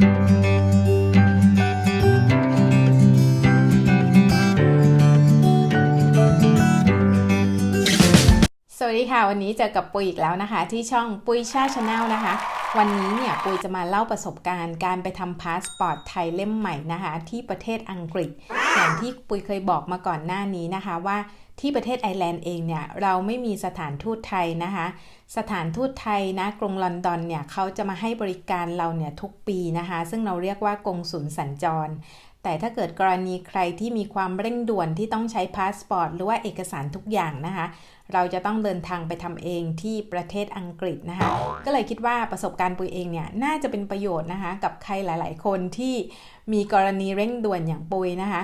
ส วัสดีค่ะ วันนี้เจอกับปุยอีกแล้วนะคะ ที่ช่องปุยชาชาแนลนะคะ วันนี้เนี่ยปุยจะมาเล่าประสบการณ์การไปทำพาสปอร์ตไทยเล่มใหม่นะคะ ที่ประเทศอังกฤษ อย่างที่ปุยเคยบอกมาก่อนหน้านี้นะคะว่าที่ประเทศไอร์แลนด์เองเนี่ยเราไม่มีสถานทูตไทยนะคะ สถานทูตไทยนะกรุงลอนดอนเนี่ยเขาจะมาให้บริการเราเนี่ยทุกปีนะคะ ซึ่งเราเรียกว่ากงสุลสัญจร แต่ถ้าเกิดกรณีใครที่มีความเร่งด่วนที่ต้องใช้พาสปอร์ตหรือว่าเอกสารทุกอย่างนะคะ เราจะต้องเดินทางไปทำเองที่ประเทศอังกฤษนะคะ ก็เลยคิดว่าประสบการณ์ปุยเองเนี่ยน่าจะเป็นประโยชน์นะคะ กับใครหลาย ๆ คนที่มีกรณีเร่งด่วนอย่างปุยนะคะ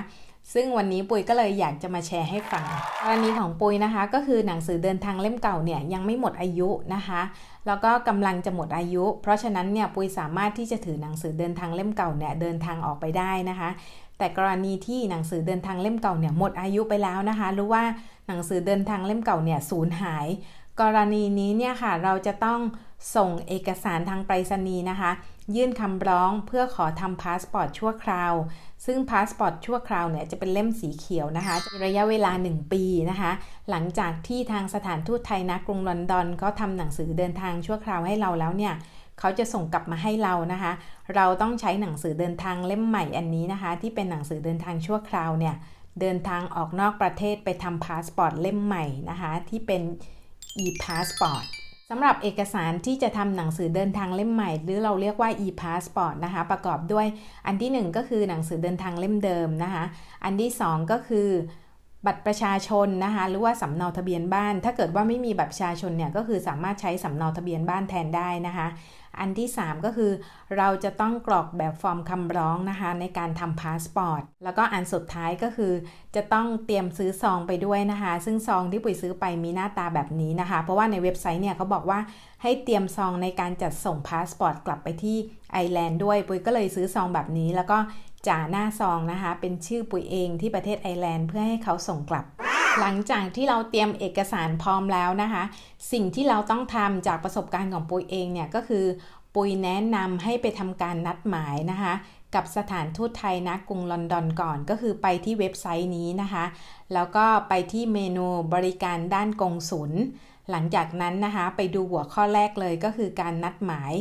ซึ่งวันนี้ปุยก็เลยอยากจะมาแชร์ให้ฟังกรณีของปุยนะคะ ก็คือหนังสือเดินทางเล่มเก่าเนี่ยยังไม่หมดอายุนะคะ แล้วก็กำลังจะหมดอายุ เพราะฉะนั้นเนี่ยปุยสามารถที่จะถือหนังสือเดินทางเล่มเก่าเนี่ยเดินทางออกไปได้นะคะ แต่กรณีที่หนังสือเดินทางเล่มเก่าเนี่ยหมดอายุไปแล้วนะคะ หรือว่าหนังสือเดินทางเล่มเก่าเนี่ยสูญหาย กรณีนี้เนี่ยค่ะเราจะต้องส่งเอกสารทางไปรษณีย์นะคะ ยื่นคำร้องเพื่อขอทำพาสปอร์ตชั่วคราว ซึ่งพาสปอร์ตชั่วคราวเนี่ยจะเป็นเล่มสีเขียวนะคะมีระยะเวลา 1 ปีนะคะ หลังจากที่ทางสถานทูตไทยณกรุงลอนดอนเขาทำหนังสือเดินทางชั่วคราวให้เราแล้วเนี่ยเขาจะส่งกลับมาให้เรานะคะ เราต้องใช้หนังสือเดินทางเล่มใหม่อันนี้นะคะ ที่เป็นหนังสือเดินทางชั่วคราวเนี่ยเดินทางออกนอกประเทศไปทำพาสปอร์ตเล่มใหม่นะคะ ที่เป็น e-passport สำหรับเอกสารที่จะทำหนังสือเดินทางเล่มใหม่ หรือเราเรียกว่า e-passport นะคะ ประกอบด้วยอันที่ 1 ก็คือหนังสือเดินทางเล่มเดิมนะคะ อันที่ 2 ก็คือ บัตรประชาชนนะคะหรือว่าสำเนาทะเบียนบ้าน ถ้าเกิดว่าไม่มีบัตรประชาชนเนี่ยก็คือสามารถใช้สำเนาทะเบียนบ้านแทนได้นะคะอันที่ 3 ก็คือ เราจะต้องกรอกแบบฟอร์มคำร้องนะคะในการทำพาสปอร์ตแล้วก็อันสุดท้ายก็คือ จะต้องเตรียมซื้อซองไปด้วยนะคะ ซึ่งซองที่ปุ๋ยซื้อไปมีหน้าตาแบบนี้นะคะ เพราะว่าในเว็บไซต์เนี่ยเขาบอกว่าให้เตรียมซองในการจัดส่งพาสปอร์ตกลับไปที่ไอแลนด์ด้วย ปุ๋ยก็เลยซื้อซองแบบนี้ แล้วก็ จ่าหน้าซองนะคะ เป็นชื่อปุ๋ยเองที่ประเทศไอร์แลนด์เพื่อให้เขาส่งกลับ หลังจากที่เราเตรียมเอกสารพร้อมแล้วนะคะ สิ่งที่เราต้องทำจากประสบการณ์ของปุยเองเนี่ยก็คือปุยแนะนำให้ไปทำการนัดหมายนะคะ กับสถานทูตไทยณกรุงลอนดอนก่อนก็คือไปที่เว็บไซต์นี้นะคะ แล้วก็ไปที่เมนูบริการด้านกงสุลหลังจากนั้นนะคะ ไปดูหัวข้อแรกเลยก็คือการนัดหมาย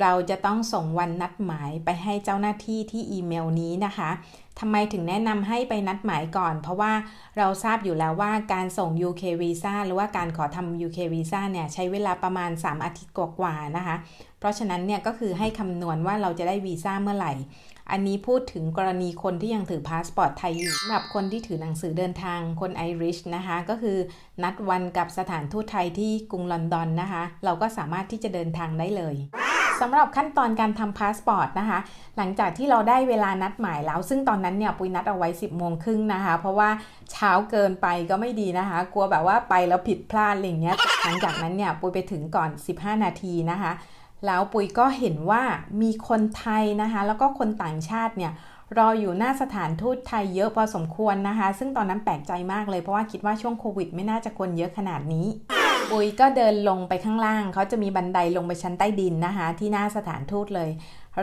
เราจะต้องส่งวันนัดหมายไปให้เจ้าหน้าที่ที่อีเมลนี้นะคะทำไมถึงแนะนำให้ไปนัดหมายก่อน เพราะว่าเราทราบอยู่แล้วว่าการส่ง UK Visa หรือว่าการขอทำ UK Visa เนี่ยใช้เวลาประมาณ 3 อาทิตย์กว่าๆนะคะ เพราะฉะนั้นเนี่ยก็คือให้คำนวณว่าเราจะได้วีซ่าเมื่อไหร่ อันนี้พูดถึงกรณีคนที่ยังถือพาสปอร์ตไทยอยู่สำหรับคนที่ถือหนังสือเดินทางคนไอริชนะคะ ก็คือนัดวันกับสถานทูตไทยที่กรุงลอนดอนนะคะ เราก็สามารถที่จะเดินทางได้เลย สำหรับขั้นตอนการทำพาสปอร์ตนะคะ หลังจากที่เราได้เวลานัดหมายแล้ว ซึ่งตอนนั้นเนี่ยปุยนัดเอาไว้ 10บโมงครึ่งนะคะ เพราะว่าเช้าเกินไปก็ไม่ดีนะคะ กลัวแบบว่าไปแล้วผิดพลาดอะไรเงี้ย หลังจากนั้นเนี่ยปุยไปถึงก่อน 15 นาทีนะคะ แล้วปุยก็เห็นว่ามีคนไทยนะคะ แล้วก็คนต่างชาติเนี่ยรออยู่หน้าสถานทูตไทยเยอะพอสมควรนะคะ ซึ่งตอนนั้นแปลกใจมากเลยเพราะว่าคิดว่าช่วงโควิด ไม่น่าจะคนเยอะขนาดนี้ ปุยก็เดินลงไปข้างล่าง เขาจะมีบันไดลงไปชั้นใต้ดินนะคะ ที่หน้าสถานทูตเลย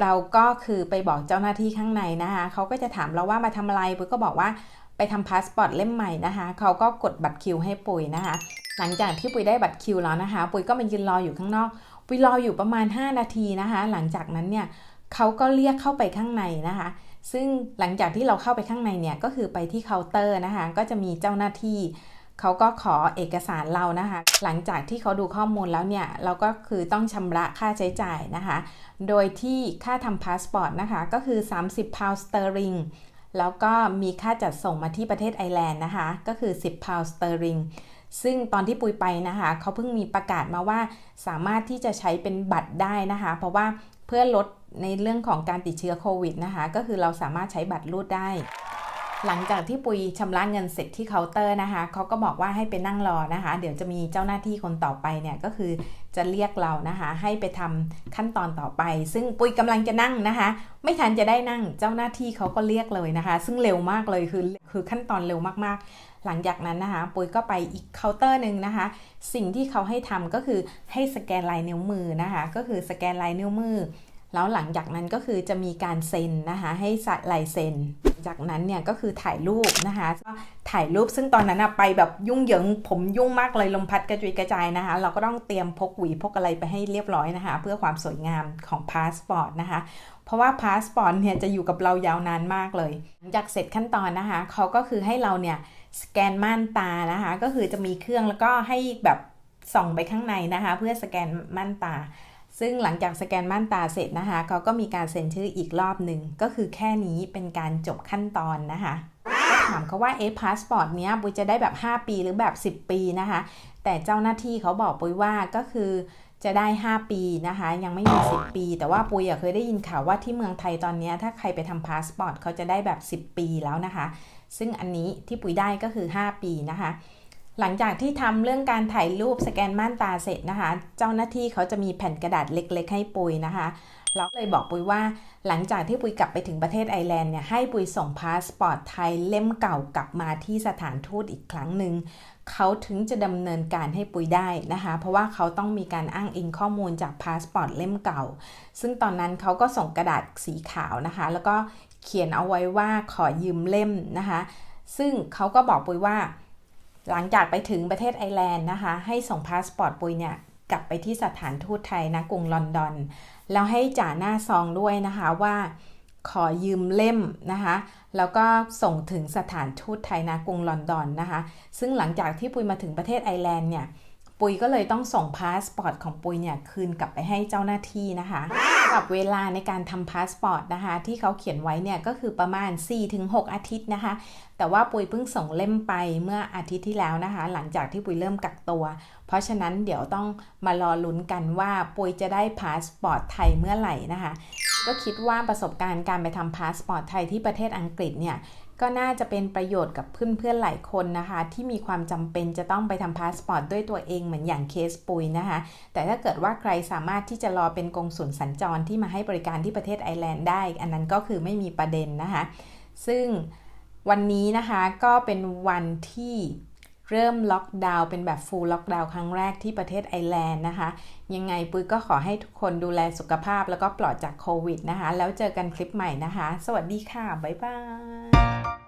เราก็คือไปบอกเจ้าหน้าที่ข้างในนะคะ เขาก็จะถามเราว่ามาทำอะไร ปุยก็บอกว่าไปทำพาสปอร์ตเล่มใหม่นะคะ เขาก็กดบัตรคิวให้ปุยนะคะ หลังจากที่ปุยได้บัตรคิวแล้วนะคะ ปุยก็มายืนรออยู่ข้างนอก ปุยรออยู่ประมาณ 5 นาทีนะคะ หลังจากนั้นเนี่ยเขาก็เรียกเข้าไปข้างในนะคะ ซึ่งหลังจากที่เราเข้าไปข้างในเนี่ยก็คือไปที่เคาน์เตอร์นะคะ ก็จะมีเจ้าหน้าที่ เขาก็ขอเอกสารเรานะคะ หลังจากที่เขาดูข้อมูลแล้วเนี่ย เราก็คือต้องชำระค่าใช้จ่ายนะคะ โดยที่ค่าทำพาสปอร์ตนะคะ ก็คือ 30 พาวสเตอริง แล้วก็มีค่าจัดส่งมาที่ประเทศไอร์แลนด์นะคะ ก็คือ 10 พาวสเตอริง ซึ่งตอนที่ปุยไปนะคะ เขาเพิ่งมีประกาศมาว่าสามารถที่จะใช้เป็นบัตรได้นะคะ เพราะว่าเพื่อลดในเรื่องของการติดเชื้อโควิดนะคะ ก็คือเราสามารถใช้บัตรรูดได้ หลังจากที่ปุยชำระเงินเสร็จที่เคาน์เตอร์นะคะเขาก็บอกว่าให้ไปนั่งรอนะคะ เดี๋ยวจะมีเจ้าหน้าที่คนต่อไปเนี่ยก็คือจะเรียกเรานะคะ ให้ไปทำขั้นตอนต่อไป ซึ่งปุยกำลังจะนั่งนะคะ ไม่ทันจะได้นั่งเจ้าหน้าที่เขาก็เรียกเลยนะคะ ซึ่งเร็วมากเลยคือคือขั้นตอนเร็วมากๆ หลังจากนั้นนะคะ ปุยก็ไปอีกเคาน์เตอร์หนึ่งนะคะ สิ่งที่เขาให้ทำก็คือให้สแกนลายนิ้วมือนะคะ ก็คือสแกนลายนิ้วมือ แล้วหลังจากนั้นก็คือจะมีการเซ็นนะคะ ให้สัลายเซ็น จากนั้นเนี่ยก็คือถ่ายรูปนะคะก็ถ่ายรูปซึ่งตอนนั้นอะไปแบบยุ่งเหยิงผมยุ่งมากเลยลมพัดกระจุยกระจายนะคะ เราก็ต้องเตรียมพกหวีพกอะไรไปให้เรียบร้อยนะคะ เพื่อความสวยงามของพาสปอร์ตนะคะเพราะว่าพาสปอร์ตเนี่ยจะอยู่กับเรายาวนานมากเลยหลังจากเสร็จขั้นตอนนะคะเขาก็คือให้เราเนี่ยสแกนม่านตานะคะ ก็คือจะมีเครื่องแล้วก็ให้แบบส่องไปข้างในนะคะ เพื่อสแกนม่านตา ซึ่งหลังจากสแกนม่านตาเสร็จนะคะเขาก็มีการเซ็นชื่ออีกรอบหนึ่งก็คือแค่นี้เป็นการจบขั้นตอนนะคะถามเขาว่าเอ๊ะพาสปอร์ตเนี้ยปุยจะได้แบบ 5 ปีหรือแบบ 10 ปีนะคะ แต่เจ้าหน้าที่เขาบอกปุยว่าก็คือจะได้ 5 ปีนะคะ ยังไม่มี 10 ปี แต่ว่าปุยเคยได้ยินข่าวว่าที่เมืองไทยตอนนี้ถ้าใครไปทำพาสปอร์ตเขาจะได้แบบ 10 ปีแล้วนะคะ ซึ่งอันนี้ที่ปุยได้ก็คือ 5 ปีนะคะ หลังจากที่ทำเรื่องการถ่ายรูปสแกนม่านตาเสร็จนะคะ เจ้าหน้าที่เขาจะมีแผ่นกระดาษเล็ก ๆ ให้ปุยนะคะเราเลยบอกปุยว่าหลังจากที่ปุยกลับไปถึงประเทศไอร์แลนด์เนี่ยให้ปุยส่งพาสปอร์ตไทยเล่มเก่ากลับมาที่สถานทูตอีกครั้งหนึ่งเขาถึงจะดำเนินการให้ปุยได้นะคะ เพราะว่าเขาต้องมีการอ้างอิงข้อมูลจากพาสปอร์ตเล่มเก่า ซึ่งตอนนั้นเขาก็ส่งกระดาษสีขาวนะคะ แล้วก็เขียนเอาไว้ว่าขอยืมเล่มนะคะ ซึ่งเขาก็บอกปุยว่า หลังจากไปถึงประเทศไอร์แลนด์นะคะ ให้ส่งพาสปอร์ตปุยเนี่ยกลับไปที่สถานทูตไทยนะกรุงลอนดอน แล้วให้จ่าหน้าซองด้วยนะคะว่าขอยืมเล่มนะคะ แล้วก็ส่งถึงสถานทูตไทยนะกรุงลอนดอนนะคะ ซึ่งหลังจากที่ปุยมาถึงประเทศไอร์แลนด์เนี่ย ปุยก็เลยต้องส่งพาสปอร์ตของปุยเนี่ยคืนกลับไปให้เจ้าหน้าที่นะคะกับเวลาในการทำพาสปอร์ตนะคะ ที่เขาเขียนไว้เนี่ยก็คือประมาณ 4-6 อาทิตย์นะคะ แต่ว่าปุยเพิ่งส่งเล่มไปเมื่ออาทิตย์ที่แล้วนะคะ หลังจากที่ปุยเริ่มกักตัว เพราะฉะนั้นเดี๋ยวต้องมารอลุ้นกันว่าปุยจะได้พาสปอร์ตไทยเมื่อไหร่นะคะ ก็คิดว่าประสบการณ์การไปทำพาสปอร์ตไทยที่ประเทศอังกฤษเนี่ย ก็น่าจะเป็นประโยชน์กับเพื่อนๆหลายคนนะคะ ที่มีความจำเป็นจะต้องไปทำพาสปอร์ตด้วยตัวเองเหมือนอย่างเคสปุยนะคะ แต่ถ้าเกิดว่าใครสามารถที่จะรอเป็นกงสุลสัญจรที่มาให้บริการที่ประเทศไอร์แลนด์ได้ อันนั้นก็คือไม่มีประเด็นนะคะ ซึ่งวันนี้นะคะก็เป็นวันที่ เริ่มล็อกดาวน์เป็นแบบฟูลล็อกดาวน์ครั้งแรกที่ประเทศไอร์แลนด์นะคะ ยังไงปุ้ยก็ขอให้ทุกคนดูแลสุขภาพแล้วก็ปลอดจากโควิดนะคะ แล้วเจอกันคลิปใหม่นะคะ สวัสดีค่ะ บ๊ายบาย